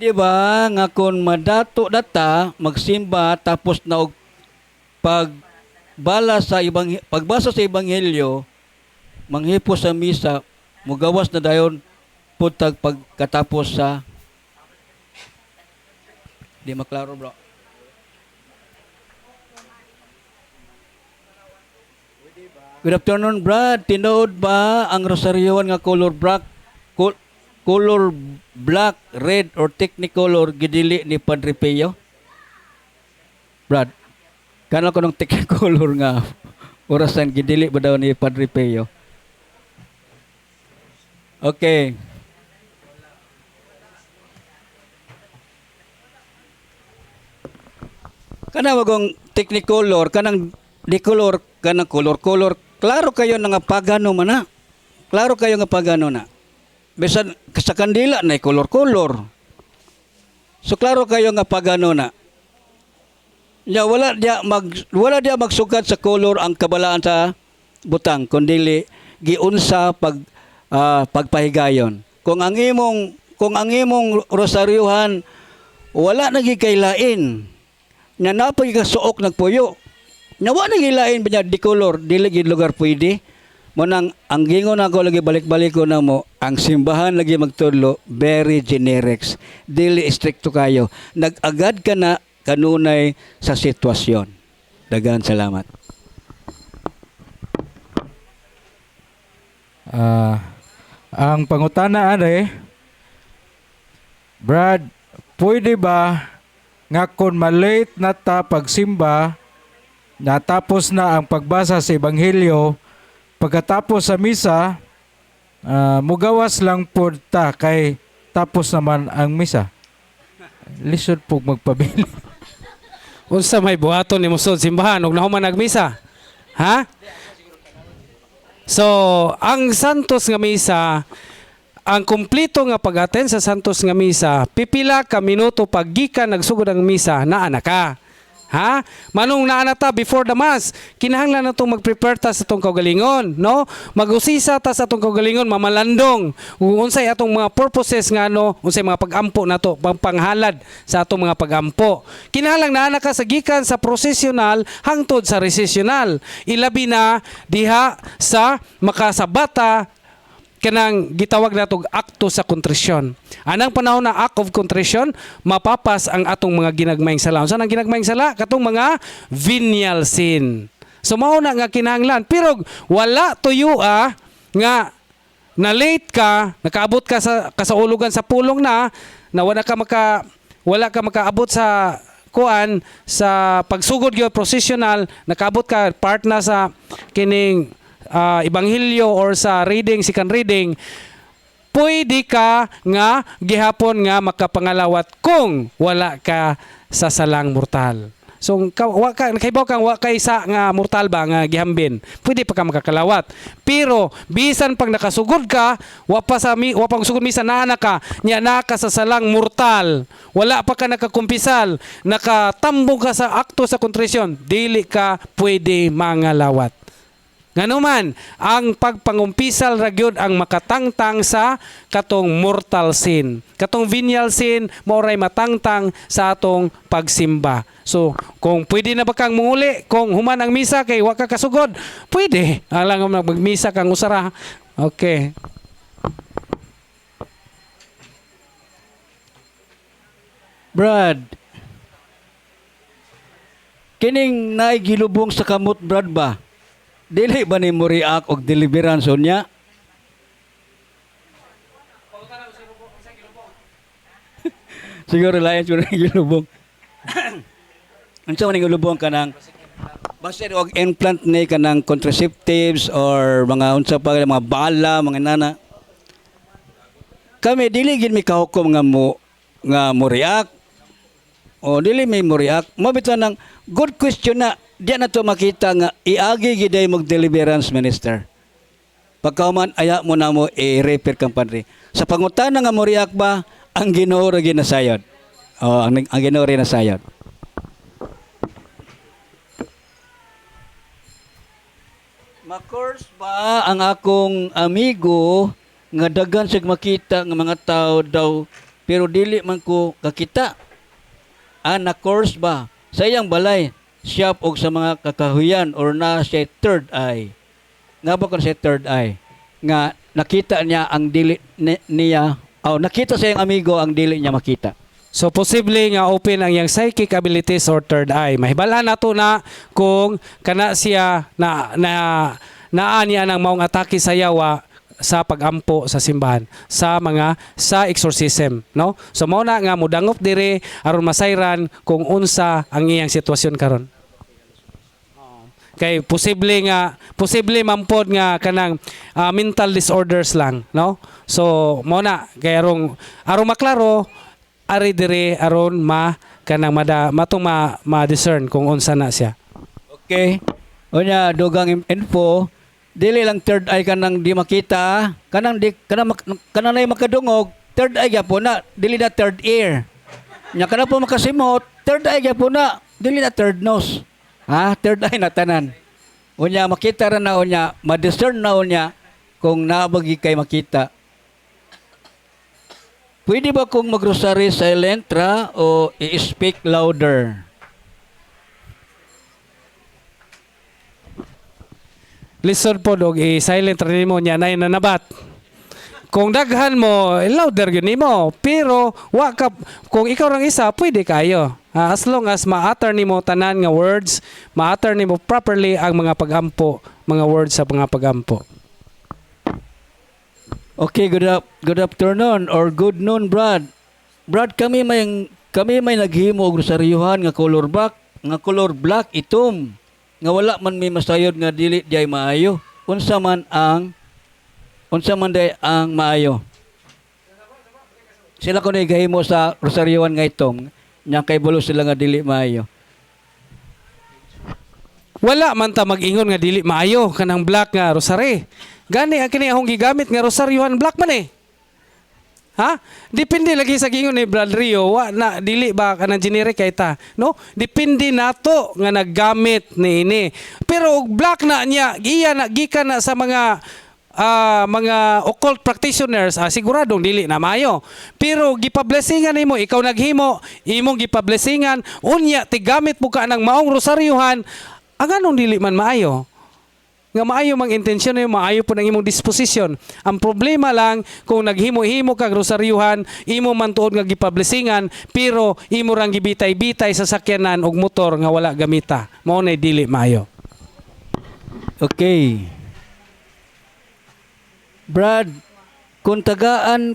Di ba nga kung madato data magsimba tapos na og pagbala sa ibang pagbasa sa ebanghelyo manghipo sa misa mugawas na dayon putag pagkatapos sa Di maklaro bro. Good afternoon, Brad. Tinood ba ang rosaryoan nga color black, col- color black, red, or technicolor gidili ni Padre Pio? Brad, kanal ko ng technicolor nga orasan gidili ba daw ni Padre Pio? Okay. Kana wagong technicolor, kanang decolor, kanang color-color. Klaro kayo nga pagano man na. Klaro kayo nga pagano na. Bisan sa kandila na color-color. So klaro kayo nga pagano na. Ya wala dia mag wala dia magsugad sa color ang kabalaan sa butang kundi giunsa pag ah, pagpahigayon. Kung ang imong kung ang imong rosaryuhan wala nagikailain nga napay ka suok nagpuyo. Na gilain ba niya di color, dili gid lugar pwede. Mo nang ang gingon ako lagi balik-balik ko na mo, ang simbahan lagi magtudlo very generics. Dili stricto kayo. Nag-agad ka na kanunay sa sitwasyon. Dagan salamat. Ah, ang pangutana are, Brad, pwede ba nga kung malate na ta pagsimba, natapos na ang pagbasa sa Ebanghelyo, pagkatapos sa misa, ah, mugawas lang po ta kay tapos naman ang misa. Lisod po magpabili. Unsa may buhaton ni musod simbahan ug nahuman nagmisa? Ha? So, ang Santos nga misa, ang kumplito nga pag-attend sa Santos nga misa, pipila ka minuto paggikan nagsugod ang misa, naa na ka. Ha? Manong naa na ta before the mass, kinahanglan na itong mag-prepare ta sa itong kaugalingon, no? Mag-usisa ta sa itong kaugalingon, mamalandong. Unsay atong mga purposes nga no, unsay mga pag-ampo na to, pang panghalad sa atong mga pag-ampo. Kinahanglan naa na ka sa gikan sa prosesyonal hangtod sa resessional. Ilabi na diha sa makasabata kanang gitawag natog akto sa kontrisyon. Anang panahon na act of contrition, mapapas ang atong mga ginagmayng sala. Saan ang ginagmayng sala? Katong mga venial sin. So mao na nga kinahanglan. Pero wala tuyo ah, nga na late ka, nakaabot ka sa kasaulugan sa pulong na, na wala ka maka wala ka makaabot sa kuan sa pagsugod gyud processional nakaabot ka part na sa kining ah, ebanghelyo or sa reading second reading pwede ka nga gihapon nga makapangalawat kung wala ka sa salang mortal. So ka, wa ka nakaibaw kang wa kay sa nga mortal ba nga gihambin. Pwede pa ka makakalawat. Pero bisan pag nakasugod ka, wa pa sa mi, wa pang sugod misa naa na ka, nya na ka sa salang mortal. Wala pa ka nakakumpisal, nakatambong ka sa akto sa kontrisyon, dili ka pwede mangalawat. Nganuman, ang pagpangumpisal ragyod ang makatangtang sa katong mortal sin. Katong venial sin, mauray matangtang sa atong pagsimba. So, kung pwede na ba kang munguli, kung human ang misa kay wa ka kasugod, pwede. Alang mo magmisa kang usara. Okay. Brad, kining naigilubong sa kamot Brad ba? Dili ba ni mo react og deliverance unya? Siguro lain siguro yung gilubong. Unsa man yung gilubong kanang basta og implant ni kanang contraceptives or mga unsa pa mga bala, mga nana. Kami dili gid mi kahukom nga mo nga mo react o dili may mo react. Mabito nang good question na diyan na to makita nga iagi giday mag deliverance minister. Pagkauman aya mo na mo i-repair kang padre. Sa pangutana nga mo ba ang Ginoo ra ginasayod. Oh, ang, ang Ginoo rin nasayod. Makors ba ang akong amigo nga daghan sig makita nga mga tao daw pero dili man ko kakita. Ana course ba? Sa iyang balay, shop og sa mga kakahuyan or na siya third eye. Kung siya third eye? Nga nakita niya ang dili ni- niya, oh, nakita sa iyang amigo ang dili niya makita. So posible nga open ang iyang psychic abilities or third eye. Mahibalaan nato na kung kana siya na na naa niya ng maong atake sa yawa sa pagampo sa simbahan sa mga sa exorcism no? So mao na nga mudangop dire aron masayran kung unsa ang iyang sitwasyon karon. Kay posible nga posible mampod nga kanang ah, mental disorders lang no? So mo na kay arong arong maklaro ari dire aron ma kanang mada matong ma, ma discern kung unsa na siya. Okay. O nya dugang info, dili lang third eye kanang di makita, kanang di kanang kanang nay makadungog, third eye gyapon na, dili na third ear. Nya kana po makasimot, third eye gyapon na, dili na third nose. Ha, third eye na tanan. Unya makita ra na unya, ma-discern na unya kung naabagi kay makita. Pwede ba kung mag-rosary silent ra o i-speak louder? Listen po dog. I-silent rin mo niya na nanabat kung daghan mo louder yun nimo pero wa ka kung ikaw lang isa pwede kayo. Ah, as long as ma-utter nimo tanan nga words ma-utter nimo properly ang mga pagampo mga words sa mga pagampo. Okay, good up, good afternoon or good noon, Brad. Brad, kami may kami may naghimo og rosaryuhan nga color black, nga color black itom. Nga wala man may masayod nga dili diay maayo. Unsa man ang unsa man day ang maayo. Sila ko gahimo sa rosaryuhan nga itom. Nya kay bulo sila nga dili maayo. wala man ta mag-ingon nga dili maayo kanang black nga rosary gani ang kini akong gigamit nga rosaryuhan black man eh Ha? Depende lagi sa gingon ni Brad Rio, wa na dili ba kanang generic kay ta, no? Depende nato nga naggamit ni ini. Pero black na niya, iya na gikan na sa mga ah, mga occult practitioners, ah, siguradong dili na mayo. Pero gipablessingan nimo, ikaw naghimo, imong gipablessingan, unya tigamit mo ka ng maong rosaryuhan, ang anong dili man maayo? Nga maayo mang intensyon na maayo po ng imong disposisyon. Ang problema lang kung naghimo-himo kag rosaryuhan, imo man tuod nga gipablessingan, pero imo rang gibitay-bitay sa sakyanan og motor nga wala gamita. Mao na dili maayo. Okay. Brad, kung tagaan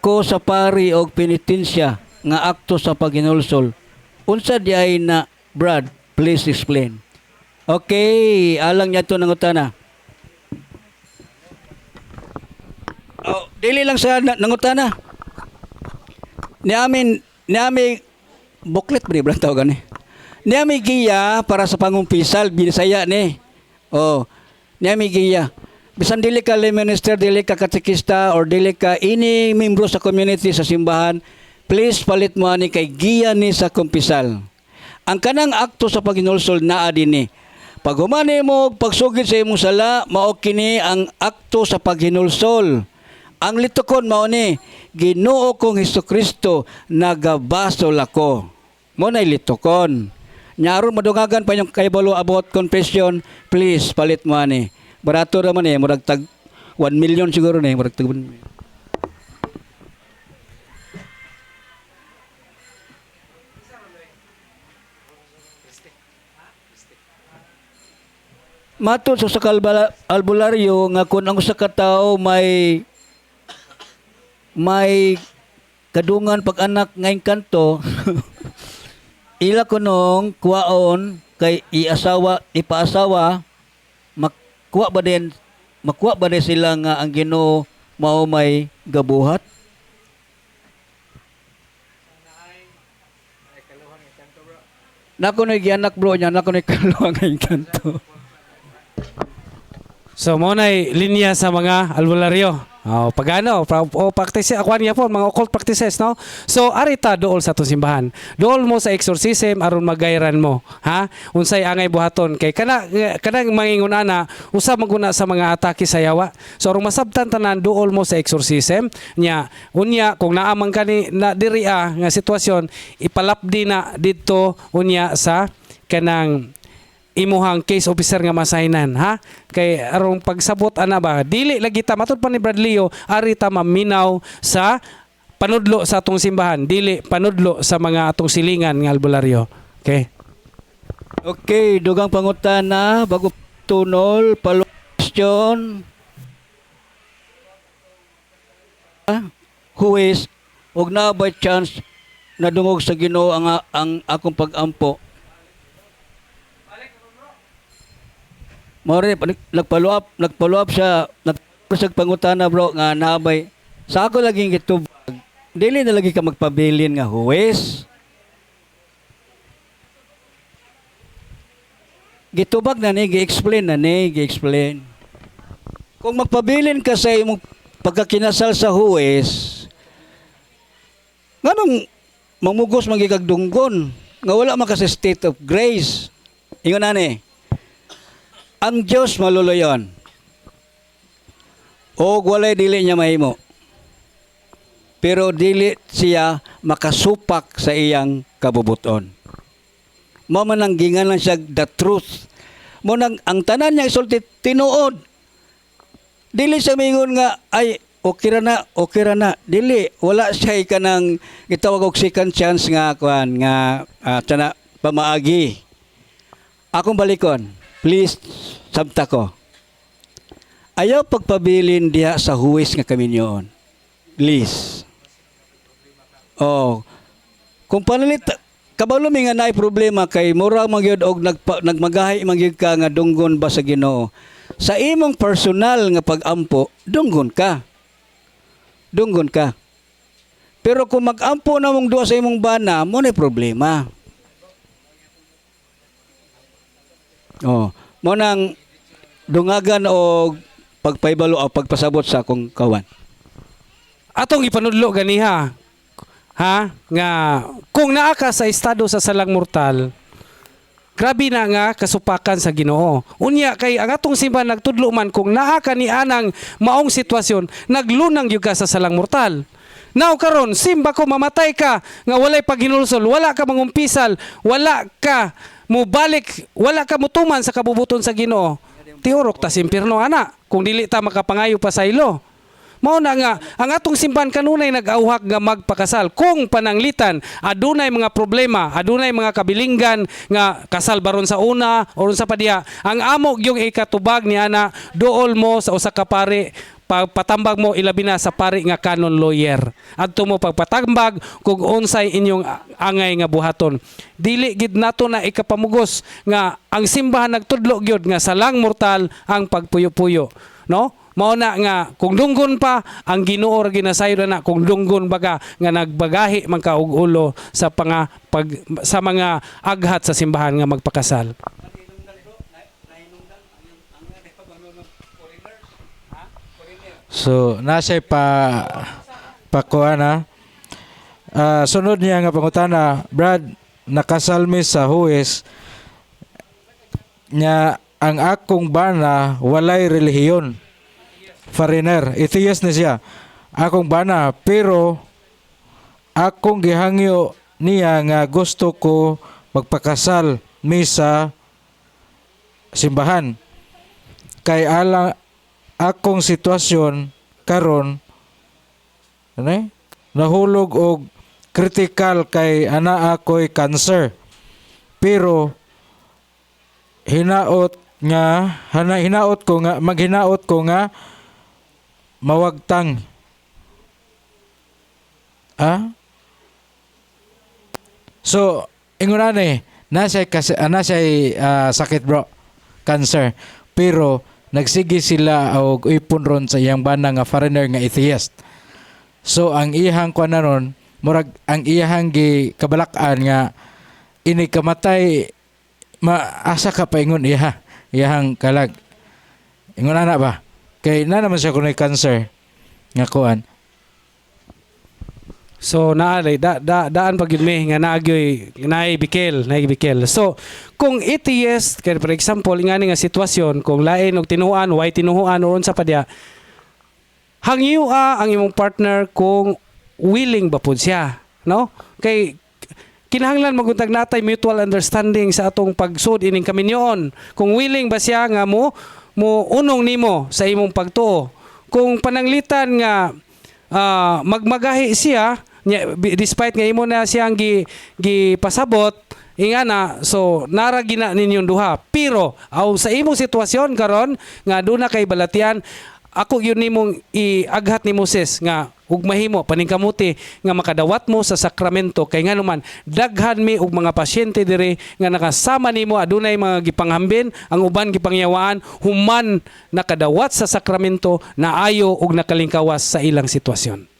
ko sa pari og penitensya nga akto sa paginulsol, unsa di ay na, Brad, please explain. Okay, alang niya to ng utana. Oh, dili lang sa na- nangutana. Ni amin, ni amin booklet ba ni Brad tawag ni? Ni giya para sa pangumpisal binisaya ni. Oh, ni amin giya. Bisan dili ka lay minister, dili ka katekista or dili ka ini membro sa community sa simbahan, please palit mo ani kay giya ni sa kumpisal. Ang kanang akto sa paginulsol naa dinhi. Pag humani mo pagsugid sa imong sala, mao kini ang akto sa paghinulsol. Ang litukon mao ni Ginoo kong Hesukristo nagabasol ako. Mo na litukon. Nyaron madungagan pa yung kaibalo about confession, please palit mo ani. Barato ra man eh, murag tag 1 million siguro ni, murag tag 1 million. Matod sa kalbala- albularyo nga kung ang usa ka may may kadungan pag anak ngayon kanto ila ko nung kuwaon kay iasawa ipaasawa makuha ba din makuha ba din sila nga ang Ginoo mao may gabuhat Nako na gianak bro nya nako na kaluwang kanto So mo na linya sa mga albularyo. Oh, pagano, o practice, akuan niya po, mga occult practices, no? So, arita dool sa itong simbahan. Dool mo sa exorcism, aron magayran mo. Ha? Unsay angay buhaton. Kay kana, kanang mangingon ana, usa maguna sa mga atake sa yawa. So, aron masabtan tanan, dool mo sa exorcism. Nya, unya, kung naamang ka ni, na diri nga sitwasyon, ipalapdi na dito, unya sa kanang imuhang case officer nga masaynan ha? Kay arong pagsabot ana ba? Dili lagi ta matud pa ni Bradleo ari ta maminaw sa panudlo sa atong simbahan. Dili panudlo sa mga atong silingan nga albularyo. Okay? Okay, dugang pangutana bago tunol palo question. Ah, Who is og na by chance nadungog sa Ginoo ang ang akong pag-ampo. More nagpalo up, nagpalo up sa nagpusag pangutana bro nga nabay sa ako laging gitubag. Dili na lagi ka magpabilin nga huwes. gitubag na ni, gi-explain na ni, gi-explain. Kung magpabilin ka sa imong pagkakinasal sa huwes, nganong mamugos magigagdunggon, nga wala man state of grace. Ingon na ni, ang Diyos maluluyon. O walay dili niya mahimo. Pero dili siya makasupak sa iyang kabubuton. Mo man ang siya the truth. Mo nang ang tanan niya isulti tinuod. Dili siya mingon nga ay okay ra na, okay ra na. Dili wala siya kanang gitawag og second chance nga kuan nga uh, tana pamaagi. Akong balikon. Please sabta ko. Ayaw pagpabilin diha sa huwis nga kaminyoon. Please. Oh. Kung panalit kabalo mi nga naay problema kay mura magyud og nagpa, nagmagahi magyud ka nga dunggon ba sa Ginoo. Sa imong personal nga pag-ampo, dunggon ka. Dunggon ka. Pero kung mag-ampo na mong duwa sa imong bana, mo na problema. Oh, mo nang dungagan og pagpaybalo o pagpasabot sa akong kawan. atong ipanudlo ganiha ha. Nga kung naa ka sa estado sa salang mortal grabe na nga kasupakan sa Ginoo. Unya kay ang atong simbahan nagtudlo man kung naa ka ni anang maong sitwasyon naglunang gyud sa salang mortal. Now karon simba ko mamatay ka nga walay paghinulsol, wala ka mangumpisal, wala ka mubalik, wala ka mutuman sa kabubuton sa Ginoo. Tiurok ta simpirno ana kung dili ta makapangayo pa sa ilo. Mao na nga ang atong simbahan kanunay nag-auhak nga magpakasal kung pananglitan adunay mga problema, adunay mga kabilinggan nga kasal baron sa una o sa padiya. Ang amo yung ikatubag ni ana dool mo sa usa ka pare pagpatambag mo ilabi na sa pari nga canon lawyer. Adto mo pagpatambag kung unsay inyong angay nga buhaton. Dili gid nato na ikapamugos nga ang simbahan nagtudlo gyud nga salang mortal ang pagpuyo-puyo no? Mao na nga kung dunggon pa ang Ginoo ra ginasayod na kung dunggon baga nga nagbagahi man ka og ulo sa panga pag, sa mga aghat sa simbahan nga magpakasal So, nasa pa pakuan na. Ah, sunod niya nga pangutana, Brad, nakasalmi sa huwes nya ang akong bana walay relihiyon. Foreigner, atheist na siya. Akong bana pero akong gihangyo niya nga gusto ko magpakasal mi sa simbahan. Kay ala akong sitwasyon karon ano eh? nahulog og critical kay ana ako'y cancer. Pero hinaot nga hana, hinaot ko nga maghinaot ko nga mawagtang. Ah so ingon ni nasa kasi uh, nasa sakit bro cancer. Pero nagsige sila og ipon ron sa iyang bana nga foreigner nga atheist. So ang iyang kuan ron murag ang iyang gi kabalak-an nga ini kamatay maasa ka paingon iya iyang kalag. Ingon ana ba? Kay na naman siya kunay cancer nga kuan. So naali da, da daan pag yun mi nga naagyoy naay bikel, naay bikel. So kung ETS kay for example ingani nga sitwasyon kung lain og tinuan, why tinuhuan o unsa pa diya. Hangyo ang imong partner kung willing ba pud siya, no? Kay kinahanglan maguntag natay mutual understanding sa atong pagsud ining kaminyoon. Kung willing ba siya nga mo mo unong nimo sa imong pagtuo. Kung pananglitan nga ah, magmagahi siya nya- despite nga imo na siyang gi, gi pasabot inga na so nara gina ninyong duha. Pero aw sa imong sitwasyon karon nga doon na kay balatian ako yun nimong iaghat ni Moses nga ug mahimo paningkamuti nga makadawat mo sa sakramento. Kay nga naman daghan mi og mga pasyente dire nga nakasama nimo adunay mga gipanghambin ang uban gipangyawaan human nakadawat sa sakramento na ayo og nakalingkawas sa ilang sitwasyon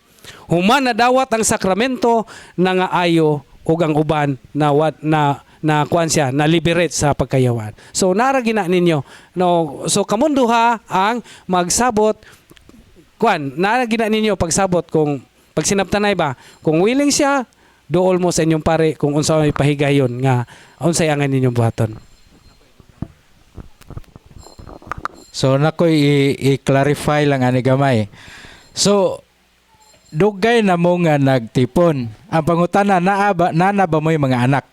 Human na dawat ang sakramento na nga ayo ug ang uban na wat na na kuan siya na liberate sa pagkayawan. So nara gina ninyo. No, so kamon ang magsabot kuan nara gina ninyo pagsabot kung pag sinabtanay ba kung willing siya dool mo sa inyong pare kung unsa may pahigayon nga unsay angan ninyong buhaton. So nako i- i-clarify lang ani gamay. So dugay na mo nga nagtipon. Ang pangutana naa ba nana ba mo yung mga anak?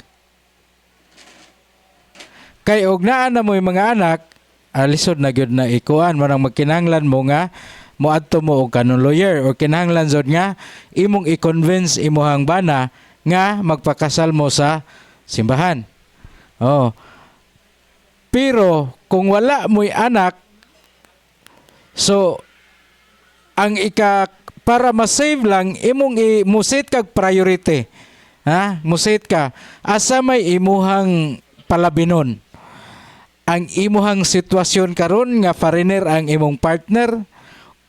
Kay og naa na mo yung mga anak, alisod na gyud na ikuan marang magkinahanglan mo nga moadto mo og kanun lawyer o kinahanglan jud nga imong i-convince imuhang bana nga magpakasal mo sa simbahan. Oh. Pero kung wala mo'y anak, so ang ika para ma-save lang imong i musit kag priority. Ha? Musit ka asa may imuhang palabinon. Ang imuhang sitwasyon karon nga foreigner ang imong partner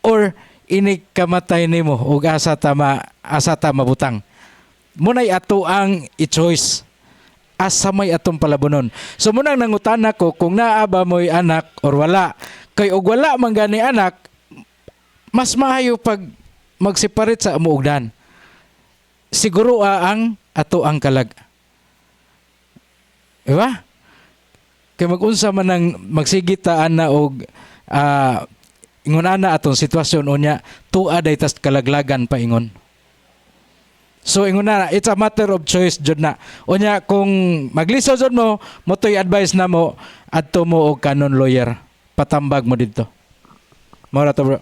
or ini kamatay nimo ug asa ta ma, asa ta mabutang. Munay ato ang i-choice asa may atong palabonon. So munang nangutana ko kung naa ba mo'y anak or wala. Kay og wala man gani anak, mas maayo pag magseparate sa amuugdan. Siguro ah, ang ato ang kalag. Diba? Kay magunsa man ang magsigitaan na og ah ingon ana atong sitwasyon unya tuwa day tas kalaglagan pa ingon. So ingon na it's a matter of choice jud na. Unya kung magliso jud mo, mo to'y advice na mo adto mo og canon lawyer. Patambag mo didto. Mora to bro.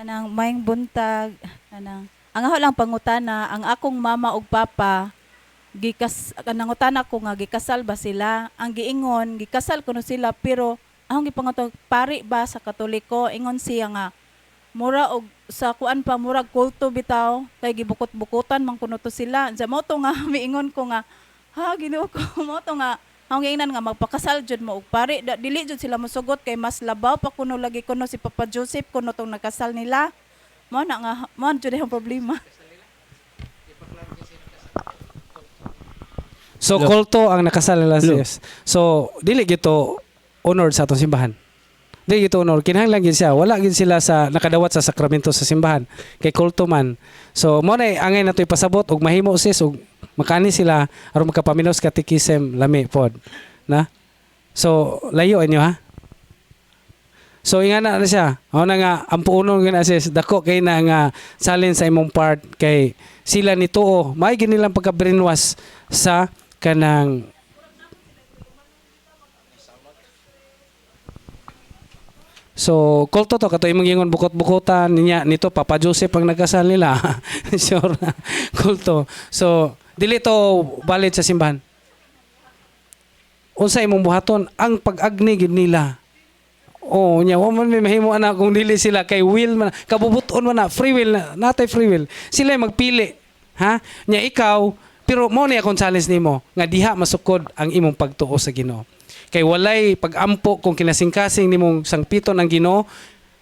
Kanang maing buntag kanang ang ako lang pangutana ang akong mama ug papa gikas kanang utana ko nga gikasal ba sila? Ang giingon gikasal kuno sila pero akong gipanguto pari ba sa katoliko? Ingon siya nga mura og sa kuan pa murag kulto bitaw kay gibukot-bukutan man kuno to sila. Sa mo to nga miingon ko nga ha Ginoo ko mo to nga ang giingnan nga magpakasal jud mo og pari. Da, dili jud sila mosugot kay mas labaw pa kuno lagi kuno si Papa Joseph kuno tong nakasal nila. Mo na nga mo jud ang problema. So kulto ang nakasal nila sis. So dili gito honored sa atong simbahan. Dili gito honor kinahanglan gid siya. Wala gid sila sa nakadawat sa sakramento sa simbahan. Kay kulto man. So mo na angay nato ipasabot og mahimo sis og makani sila aron makapaminos katikisem lami pod. Na? So layo inyo ha. So ingana na siya. Ako na nga ang puunon nga na sis dako kay na nga salin sa imong part kay sila ni tuo may ginilang pagka-brainwash sa kanang So, kulto to kato imong gingon bukot-bukotan niya nito Papa Joseph ang nagkasal nila. sure. kulto. So, dili to valid sa simbahan. Unsa imong buhaton ang pag-agni gid nila. Oh, nya wa man mahimo ana kung dili sila kay will man kabubuton man na free will na natay free will. Sila magpili. Ha? Nya ikaw pero mo ni akong challenge nimo nga diha masukod ang imong pagtuo sa Ginoo. Kay walay pag-ampo kung kinasingkasing nimong sangpiton ang Ginoo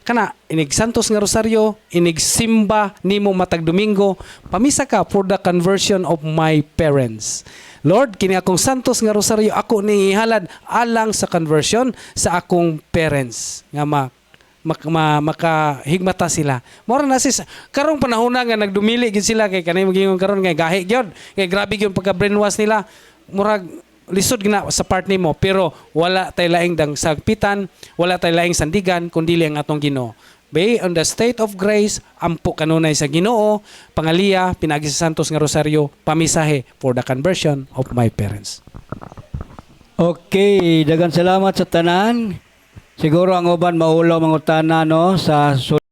kana inig santos nga rosaryo, inig simba nimo matag Domingo, pamisa ka for the conversion of my parents. Lord, kini akong santos nga rosaryo ako ni ihalad alang sa conversion sa akong parents nga ma mak, ma, makahigmata sila. Mora na sis karong panahon na nga nagdumili gid sila kay kanay maging karon nga gahi gyud. Kay grabe gyud pagka brainwash nila. Murag lisod gina sa part nimo pero wala tay laing dang sagpitan, wala tay laing sandigan kundi ang atong Ginoo. Based on the state of grace, ampo kanunay sa Ginoo, pangaliya pinagi sa Santos nga rosaryo, pamisahe for the conversion of my parents. Okay, dagan salamat sa tanan. Siguro ang uban maulaw mangutana no sa